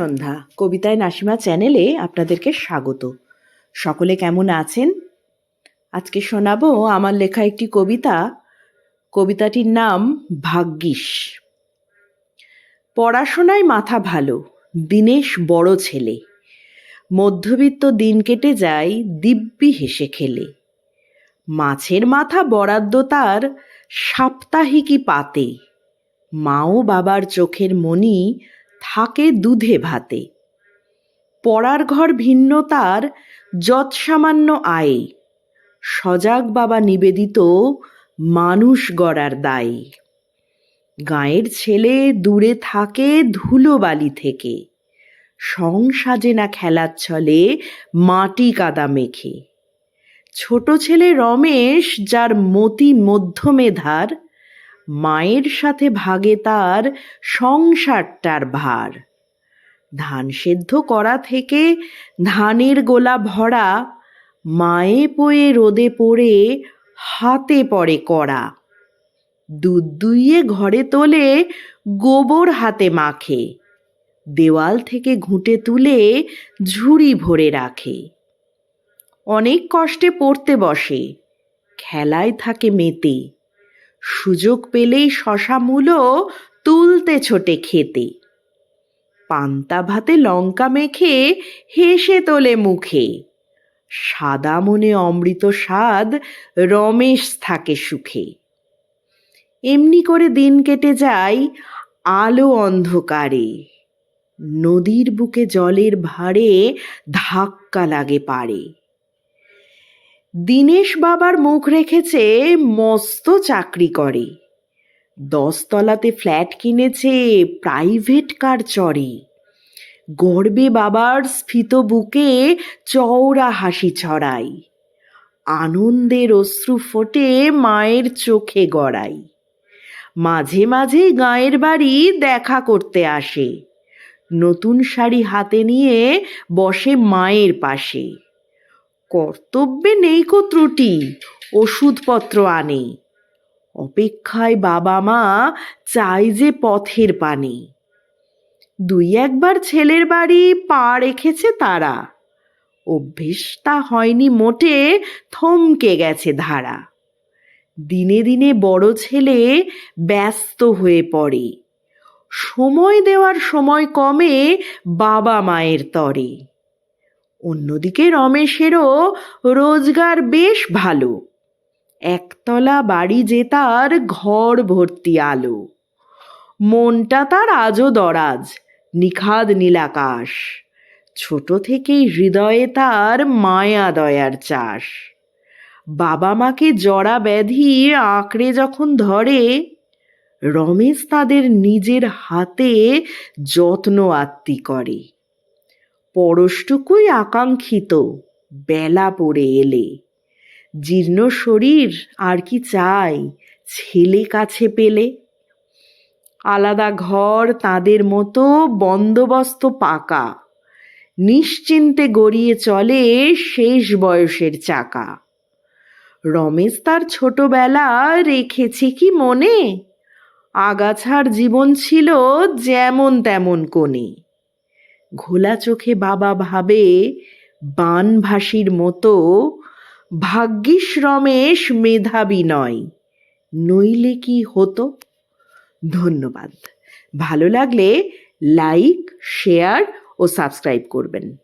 সন্ধ্যা কবিতায় নাসিমা চ্যানেলে আপনাদেরকে স্বাগত। সকলে কেমন আছেন? আজকে শোনাবো আমার লেখা একটি কবিতা। কবিতাটির নাম ভাগ্যিস। পড়াশোনায় মাথা ভালো, দিনেশ বড় ছেলে। মধ্যবিত্ত দিন কেটে যায়, দিব্যি হেসে খেলে। মাছের মাথা বরাদ্দ তার সাপ্তাহিকই পাতে। মাও বাবার চোখের মনি থাকে দুধে ভাতে। পড়ার ঘর ভিন্ন তার, যৎসামান্য আয়ে। সজাগ বাবা নিবেদিত, মানুষ গড়ার দায়ে। গাঁয়ের ছেলে দূরে থাকে ধুলোবালি থেকে। সং সাজে না খেলার ছলে মাটি কাদা মেখে। ছোট ছেলে রমেশ, যার মতি মধ্যমেধার মায়ের সাথে ভাগে তার সংসারটার ভার। ধান সেদ্ধ করা থেকে ধানের গোলা ভরা, মায়ে পয়ে রোদে পড়ে, হাতে পড়ে কড়া। দুধ দুইয়ে ঘরে তোলে, গোবর হাতে মাখে। দেওয়াল থেকে ঘুঁটে তুলে, ঝুড়ি ভরে রাখে। অনেক কষ্টে পড়তে বসে, খেলায় থাকে মেতে। সুযোগ পেলেই শশা মূলো তুলতে ছোটে খেতে। পান্তা ভাতে লঙ্কা মেখে হেসে তোলে মুখে। সাদা মনে অমৃত স্বাদ রমেশ থাকে সুখে। এমনি করে দিন কেটে যায় আলো অন্ধকারে। নদীর বুকে জলের ভারে ধাক্কা লাগে পারে। দীনেশ বাবার মুখ রেখেছে মস্ত চাকরি করে। দশতলাতে ফ্ল্যাট কিনেছে, প্রাইভেট কার চড়ে। গর্বে বাবার স্ফীত বুকে চওড়া হাসি ছড়ায় আনন্দের অশ্রু ফোটে মায়ের চোখে গড়াই। মাঝে মাঝে গাঁয়ের বাড়ি দেখা করতে আসে। নতুন শাড়ি হাতে নিয়ে বসে মায়ের পাশে। কর্তব্যে নেই কো ত্রুটি, ওষুধপত্র আনে। অপেক্ষায় বাবা মা চাই যে পথের পানে। দুই একবার ছেলের বাড়ি পা রেখেছে তারা। অভ্যেসটা হয়নি মোটে, থমকে গেছে ধারা। দিনে দিনে বড় ছেলে ব্যস্ত হয়ে পড়ে। সময় দেওয়ার সময় কমে বাবা মায়ের তরে। অন্যদিকে রমেশেরও রোজগার বেশ ভালো। একতলা বাড়ি যে তার ঘর ভর্তি আলো। মনটা তার আজও দরাজ, নিখাদ নীলাকাশ। ছোট থেকেই হৃদয়ে তার মায়া দয়ার চাষ। বাবা মাকে জড়া ব্যাধি আঁকড়ে যখন ধরে, রমেশ তাদের নিজের হাতে যত্ন আত্মি করে। পরশটুকুই আকাঙ্ক্ষিত বেলা পড়ে এলে। জীর্ণ শরীর আর কি চাই ছেলে কাছে পেলে? আলাদা ঘর তাদের মতো বন্দোবস্ত পাকা। নিশ্চিন্তে গড়িয়ে চলে শেষ বয়সের চাকা। রমেশ তার ছোটবেলা রেখেছে কি মনে? আগাছার জীবন ছিল যেমন তেমন কোণে। ঘোলা চোখে বাবা ভাবে বানভাসির মতো ভাগ্যিস রমেশ মেধাবী নয়। নইলে কি হতো? ধন্যবাদ। ভালো লাগলে লাইক শেয়ার ও সাবস্ক্রাইব করবেন।